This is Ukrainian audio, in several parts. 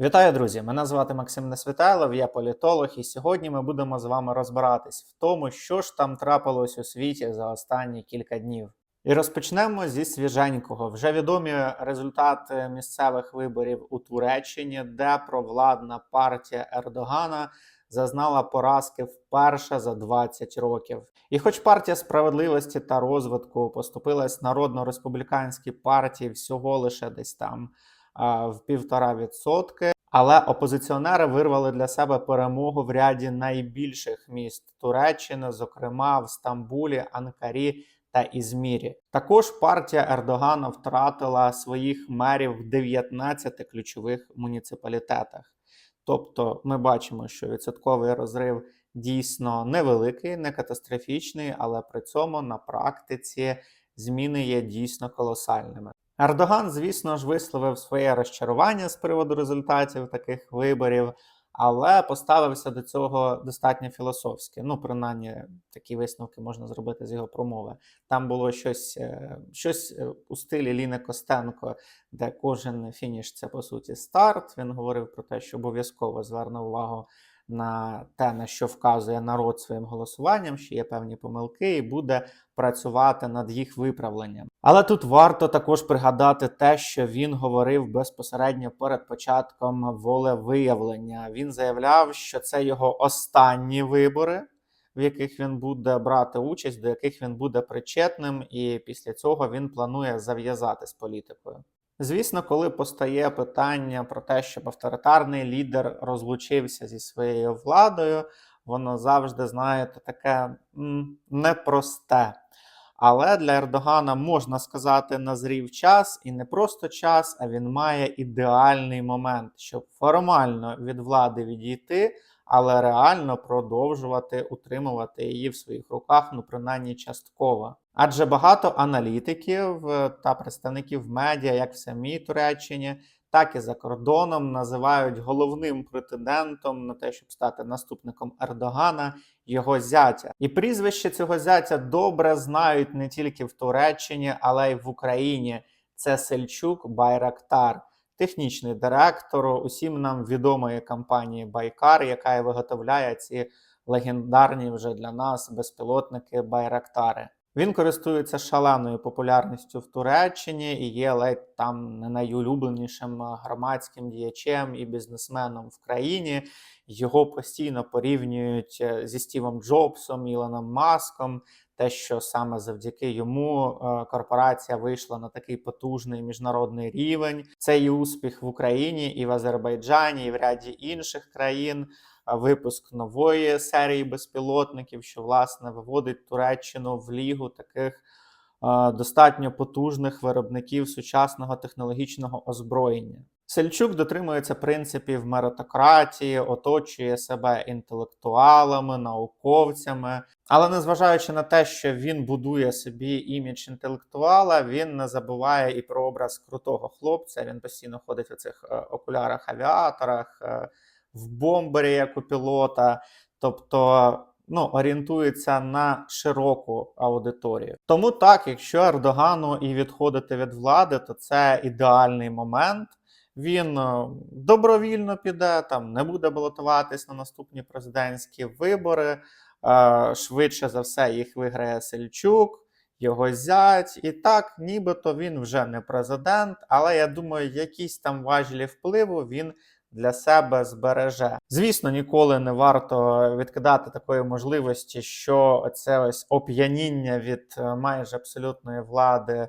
Вітаю, друзі! Мене звати Максим Несвітайлов, я політолог, і сьогодні ми будемо з вами розбиратись в тому, що ж там трапилось у світі за останні кілька днів. І розпочнемо зі свіженького. Вже відомі результати місцевих виборів у Туреччині, де провладна партія Ердогана зазнала поразки вперше за 20 років. І хоч партія справедливості та розвитку поступилась народно-республіканській партії всього лише десь там в півтора відсотки. Але опозиціонери вирвали для себе перемогу в ряді найбільших міст Туреччини, зокрема в Стамбулі, Анкарі та Ізмірі. Також партія Ердогана втратила своїх мерів в 19 ключових муніципалітетах. Тобто, ми бачимо, що відсотковий розрив дійсно невеликий, не катастрофічний, але при цьому на практиці зміни є дійсно колосальними. Ердоган, звісно ж, висловив своє розчарування з приводу результатів таких виборів, але поставився до цього достатньо філософськи. Ну, принаймні, такі висновки можна зробити з його промови. Там було щось, е, щось е, у стилі Ліни Костенко, де кожен фініш це по суті старт. Він говорив про те, що обов'язково зверне увагу на те, на що вказує народ своїм голосуванням, що є певні помилки, і буде працювати над їх виправленням. Але тут варто також пригадати те, що він говорив безпосередньо перед початком волевиявлення. Він заявляв, що це його останні вибори. В яких він буде брати участь, до яких він буде причетним, і після цього він планує зав'язати з політикою. Звісно, коли постає питання про те, щоб авторитарний лідер розлучився зі своєю владою, воно завжди, знаєте, таке непросте. Але для Ердогана можна сказати назрів час, і не просто час, а він має ідеальний момент, щоб формально від влади відійти, але реально продовжувати утримувати її в своїх руках, ну принаймні частково. Адже багато аналітиків е, та представників медіа, як в самій Туреччині, так і за кордоном, називають головним претендентом на те, щоб стати наступником Ердогана, його зятя. І прізвище цього зятя добре знають не тільки в Туреччині, але й в Україні. Це Сельчук Байрактар технічний директор усім нам відомої компанії Байкар, яка виготовляє ці легендарні вже для нас безпілотники Байрактари. Він користується шаленою популярністю в Туреччині і є ледь там не найулюбленішим громадським діячем і бізнесменом в країні. Його постійно порівнюють е, зі Стівом Джобсом, Ілоном Маском. Те, що саме завдяки йому е, корпорація вийшла на такий потужний міжнародний рівень. Цей успіх в Україні і в Азербайджані, і в ряді інших країн. Випуск нової серії безпілотників, що власне виводить Туреччину в лігу таких достатньо потужних виробників сучасного технологічного озброєння. Сельчук дотримується принципів меритократії, оточує себе інтелектуалами, науковцями. Але незважаючи на те, що він будує собі імідж інтелектуала, він не забуває і про образ крутого хлопця. Він постійно ходить у цих е, окулярах, авіаторах, е, в бомбері, як у пілота. Тобто. Ну, орієнтується на широку аудиторію. Тому так, якщо Ердогану і відходити від влади, то це ідеальний момент він е, добровільно піде, там не буде балотуватись на наступні президентські вибори. Е, швидше за все, їх виграє Сельчук, його зять. І так, нібито він вже не президент, але я думаю, якісь там важелі впливу він. Для себе збереже. Звісно, ніколи не варто відкидати такої можливості, що це ось оп'яніння від е, майже абсолютної влади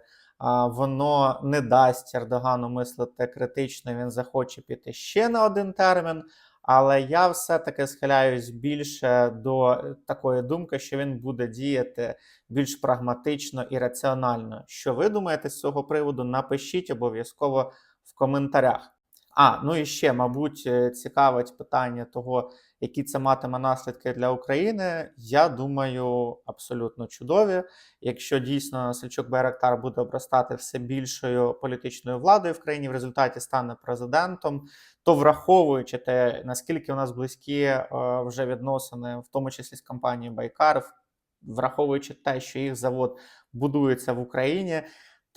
воно не дасть Ердогану мислити критично, він захоче піти ще на один термін. Але я все-таки схиляюсь більше до е, такої думки, що він буде діяти більш прагматично і раціонально. Що ви думаєте з цього приводу? Напишіть обов'язково в коментарях. А, ну і ще, мабуть, е, цікавить питання того, які це матиме наслідки для України. Я думаю, абсолютно чудові. Якщо дійсно Сельчук Байрактар буде обростати все більшою політичною владою в країні, в результаті стане президентом, то враховуючи те, наскільки у нас близькі е, вже відносини, в тому числі з компанією Байкар, враховуючи те, що їх завод будується в Україні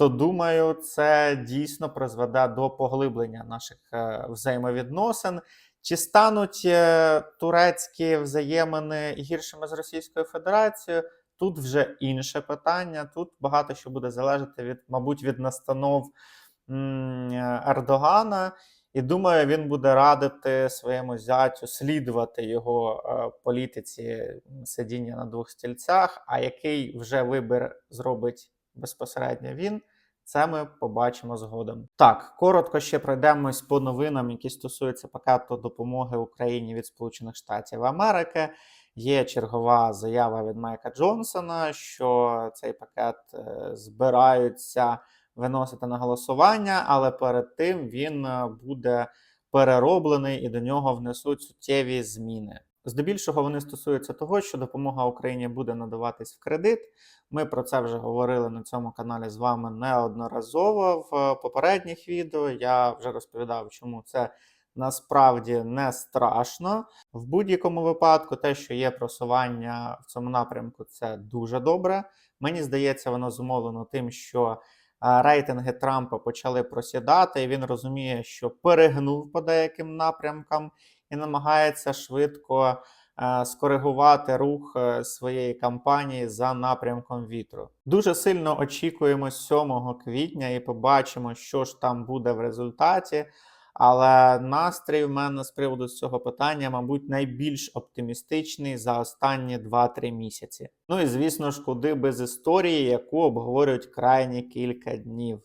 то думаю, це дійсно призведе до поглиблення наших е, взаємовідносин. Чи стануть е, турецькі взаємини гіршими з Російською Федерацією? Тут вже інше питання. Тут багато що буде залежати від, мабуть, від настанов Ердогана. І думаю, він буде радити своєму зятю слідувати його е, політиці сидіння на двох стільцях. А який вже вибір зробить безпосередньо він, це ми побачимо згодом. Так, коротко ще пройдемось по новинам, які стосуються пакету допомоги Україні від Сполучених Штатів Америки. Є чергова заява від Майка Джонсона, що цей пакет е, збираються виносити на голосування, але перед тим він е, буде перероблений і до нього внесуть суттєві зміни. Здебільшого вони стосуються того, що допомога Україні буде надаватись в кредит. Ми про це вже говорили на цьому каналі з вами неодноразово в е, попередніх відео. Я вже розповідав, чому це насправді не страшно. В будь-якому випадку, те, що є просування в цьому напрямку, це дуже добре. Мені здається, воно зумовлено тим, що е, рейтинги Трампа почали просідати, і він розуміє, що перегнув по деяким напрямкам і намагається швидко е, скоригувати рух е, своєї кампанії за напрямком вітру. Дуже сильно очікуємо 7 квітня і побачимо, що ж там буде в результаті. Але настрій в мене з приводу цього питання, мабуть, найбільш оптимістичний за останні 2-3 місяці. Ну і звісно ж, куди без історії, яку обговорюють крайні кілька днів.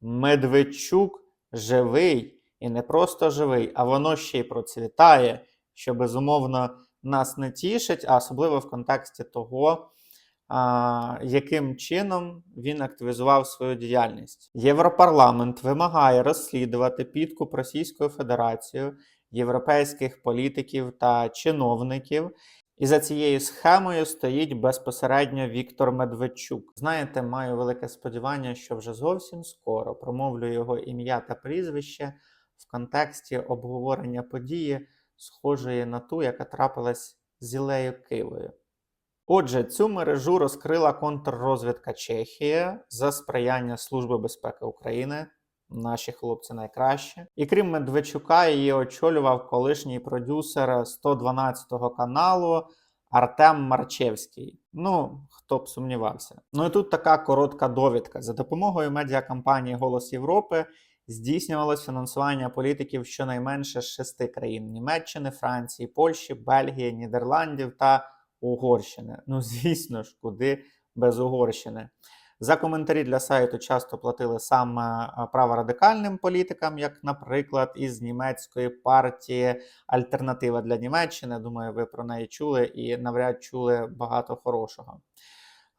Медведчук живий і не просто живий, а воно ще й процвітає, що безумовно нас не тішить, а особливо в контексті того, а, яким чином він активізував свою діяльність. Європарламент вимагає розслідувати підкуп Російською Федерацією європейських політиків та чиновників. І за цією схемою стоїть безпосередньо Віктор Медведчук. Знаєте, маю велике сподівання, що вже зовсім скоро промовлю його ім'я та прізвище в контексті обговорення події, схожої на ту, яка трапилась з Ілею Кивою. Отже, цю мережу розкрила контррозвідка Чехії за сприяння Служби безпеки України. Наші хлопці найкращі. І крім Медведчука, її очолював колишній продюсер 112-го каналу Артем Марчевський. Ну, хто б сумнівався. Ну і тут така коротка довідка. За допомогою медіакампанії Голос Європи здійснювалось фінансування політиків щонайменше шести країн: Німеччини, Франції, Польщі, Бельгії, Нідерландів та Угорщини. Ну, звісно ж, куди без Угорщини. За коментарі для сайту часто платили саме праворадикальним політикам, як, наприклад, із німецької партії Альтернатива для Німеччини. Думаю, ви про неї чули і навряд чули багато хорошого.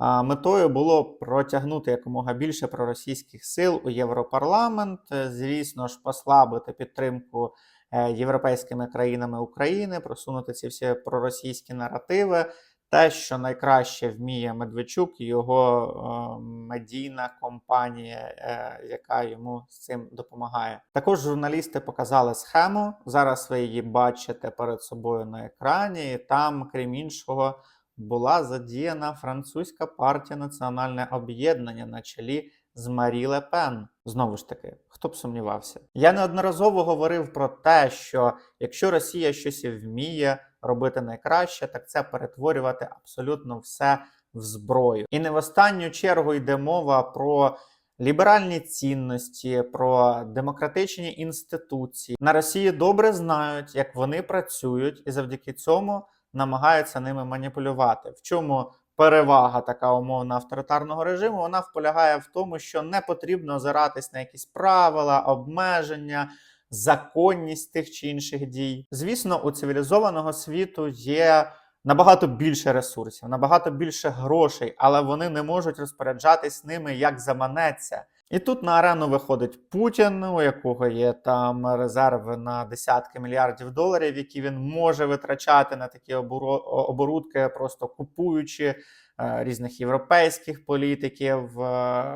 Метою було протягнути якомога більше проросійських сил у Європарламент, е, звісно ж, послабити підтримку е, європейськими країнами України, просунути ці всі проросійські наративи. Те, що найкраще вміє Медведчук, його е, медійна компанія, е, яка йому з цим допомагає. Також журналісти показали схему. Зараз ви її бачите перед собою на екрані. І там, крім іншого, була задіяна французька партія Національне об'єднання на чолі з Марі Ле Пен. Знову ж таки, хто б сумнівався. Я неодноразово говорив про те, що якщо Росія щось і вміє робити найкраще, так це перетворювати абсолютно все в зброю. І не в останню чергу йде мова про. Ліберальні цінності, про демократичні інституції на Росії добре знають, як вони працюють, і завдяки цьому намагаються ними маніпулювати. В чому перевага така умовна авторитарного режиму? Вона вполягає в тому, що не потрібно озиратись на якісь правила, обмеження, законність тих чи інших дій. Звісно, у цивілізованого світу є. Набагато більше ресурсів, набагато більше грошей, але вони не можуть розпоряджатись ними як заманеться. І тут на арену виходить Путін, у якого є там резерви на десятки мільярдів доларів, які він може витрачати на такі оборудки, просто купуючи різних європейських політиків, е,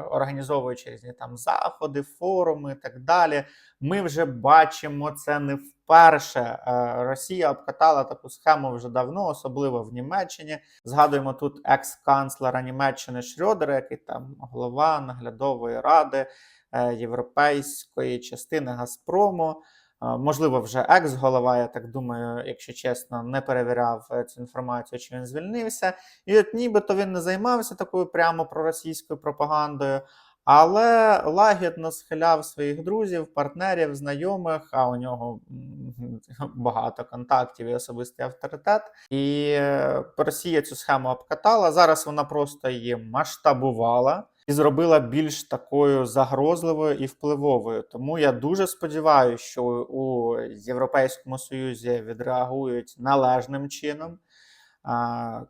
організовуючи різні там заходи, форуми і так далі. Ми вже бачимо це не вперше. Е, Росія обкатала таку схему вже давно, особливо в Німеччині. Згадуємо тут екс-канцлера Німеччини Шрёдера, який там голова наглядової ради е, європейської частини Газпрому. Можливо, вже екс-голова, я так думаю, якщо чесно, не перевіряв е, цю інформацію, чи він звільнився. І от нібито він не займався такою прямо проросійською пропагандою, але лагідно схиляв своїх друзів, партнерів, знайомих, а у нього багато контактів і особистий авторитет. І е, Росія цю схему обкатала. Зараз вона просто її масштабувала і зробила більш такою загрозливою і впливовою. Тому я дуже сподіваюся, що у Європейському Союзі відреагують належним чином.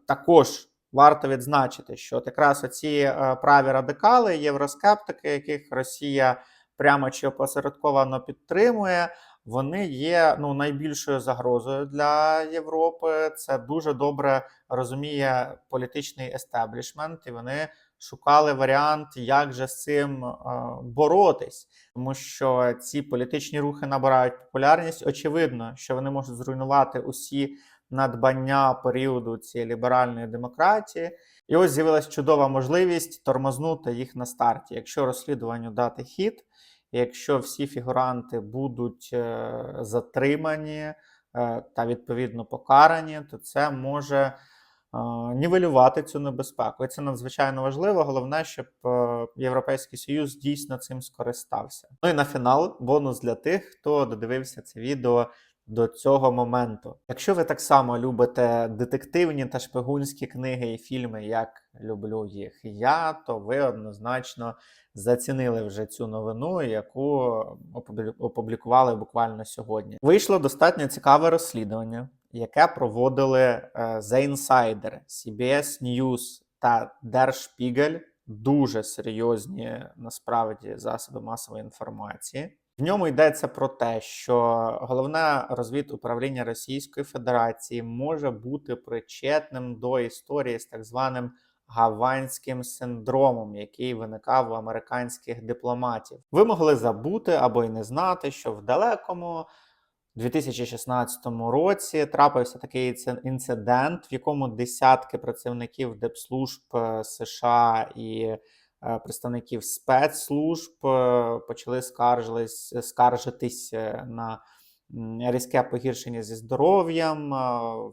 Також варто відзначити, що от якраз оці е, праві радикали, євроскептики, яких Росія прямо чи опосередковано підтримує, вони є ну, найбільшою загрозою для Європи. Це дуже добре розуміє політичний естеблішмент, і вони шукали варіант, як же з цим е, боротись, тому що ці політичні рухи набирають популярність. Очевидно, що вони можуть зруйнувати усі надбання періоду цієї ліберальної демократії. І ось з'явилась чудова можливість тормознути їх на старті. Якщо розслідуванню дати хід, якщо всі фігуранти будуть е, затримані е, та відповідно покарані, то це може нівелювати цю небезпеку. І це надзвичайно важливо. Головне, щоб е, Європейський Союз дійсно цим скористався. Ну і на фінал бонус для тих, хто додивився це відео до цього моменту. Якщо ви так само любите детективні та шпигунські книги і фільми, як люблю їх я, то ви однозначно зацінили вже цю новину, яку опублі- опублікували буквально сьогодні. Вийшло достатньо цікаве розслідування, яке проводили е, The Insider, CBS News та Der Spiegel. Дуже серйозні насправді засоби масової інформації. В ньому йдеться про те, що головне розвідуправління Російської Федерації може бути причетним до історії з так званим гаванським синдромом, який виникав у американських дипломатів. Ви могли забути або й не знати, що в далекому 2016 році трапився такий інци- інцидент, в якому десятки працівників депслужб е, США і е, представників спецслужб е, почали скаржитись на різке погіршення зі здоров'ям,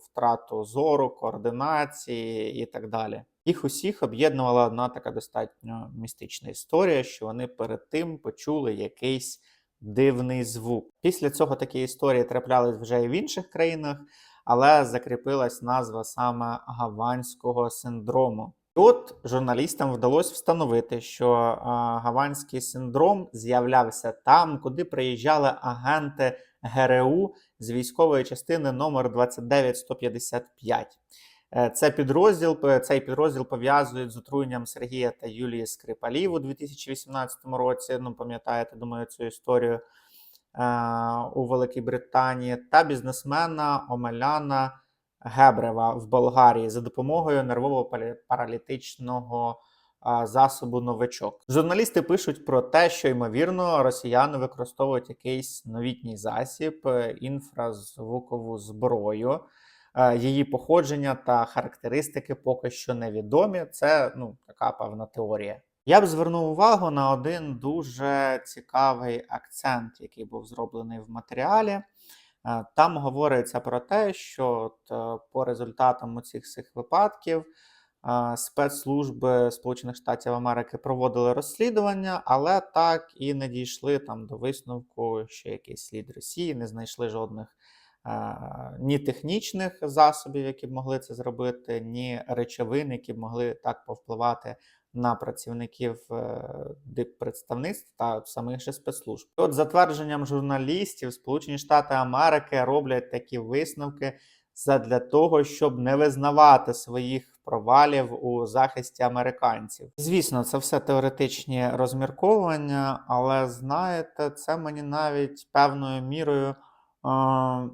втрату зору, координації і так далі. Їх усіх об'єднувала одна така достатньо містична історія, що вони перед тим почули якийсь дивний звук. Після цього такі історії траплялись вже і в інших країнах, але закріпилась назва саме гаванського синдрому. От журналістам вдалося встановити, що а, гаванський синдром з'являвся там, куди приїжджали агенти ГРУ з військової частини номер 29155. Е, Це підрозділ, цей підрозділ пов'язують з отруєнням Сергія та Юлії Скрипалів у 2018 році. Ну, пам'ятаєте, думаю, цю історію е, у Великій Британії, та бізнесмена Омеляна Гебрева в Болгарії за допомогою нервово-паралітичного е, засобу новичок. Журналісти пишуть про те, що ймовірно росіяни використовують якийсь новітній засіб, інфразвукову зброю. Е, Її походження та характеристики поки що невідомі. Це ну, така певна теорія. Я б звернув увагу на один дуже цікавий акцент, який був зроблений в матеріалі. Е, Там говориться про те, що от, е, по результатам цих всіх випадків спецслужби Сполучених Штатів Америки проводили розслідування, але так і не дійшли там до висновку, що якийсь слід Росії, не знайшли жодних ні технічних засобів, які б могли це зробити, ні речовин, які б могли так повпливати на працівників е, диппредставництв та самих же спецслужб. От за твердженням журналістів, Сполучені Штати Америки роблять такі висновки задля того, щоб не визнавати своїх провалів у захисті американців. Звісно, це все теоретичні розмірковування, але знаєте, це мені навіть певною мірою е,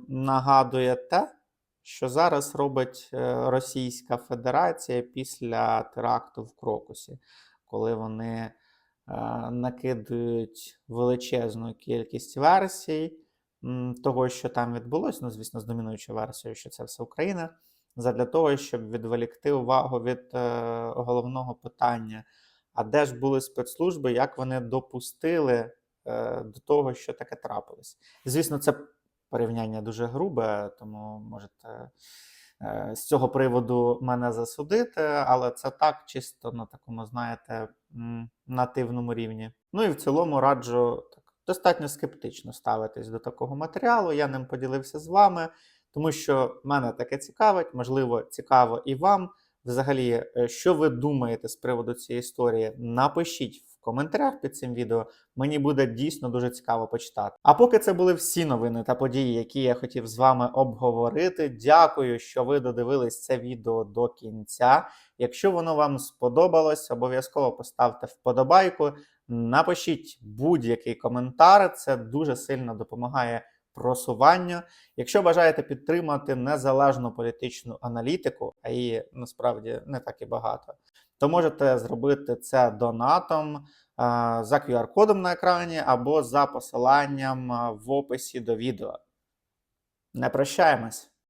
нагадує те, що зараз робить е, Російська Федерація після теракту в Крокусі, коли вони е, накидують величезну кількість версій того, що там відбулося, ну, звісно, з домінуючою версією, що це все Україна, задля того, щоб відволікти увагу від е, головного питання. А де ж були спецслужби, як вони допустили е, до того, що таке трапилось? Звісно, це порівняння дуже грубе, тому можете е, з цього приводу мене засудити, але це так, чисто на такому, знаєте, нативному рівні. Ну і в цілому раджу так достатньо скептично ставитись до такого матеріалу. Я ним поділився з вами, тому що мене таке цікавить, можливо, цікаво і вам. Взагалі, е, що ви думаєте з приводу цієї історії? Напишіть в коментарях під цим відео. Мені буде дійсно дуже цікаво почитати. А поки це були всі новини та події, які я хотів з вами обговорити. Дякую, що ви додивились це відео до кінця. Якщо воно вам сподобалось, обов'язково поставте вподобайку. Напишіть будь-який коментар, це дуже сильно допомагає просуванню. Якщо бажаєте підтримати незалежну політичну аналітику, а її насправді не так і багато, то можете зробити це донатом е, за QR-кодом на екрані або за посиланням е, в описі до відео. Не прощаємось!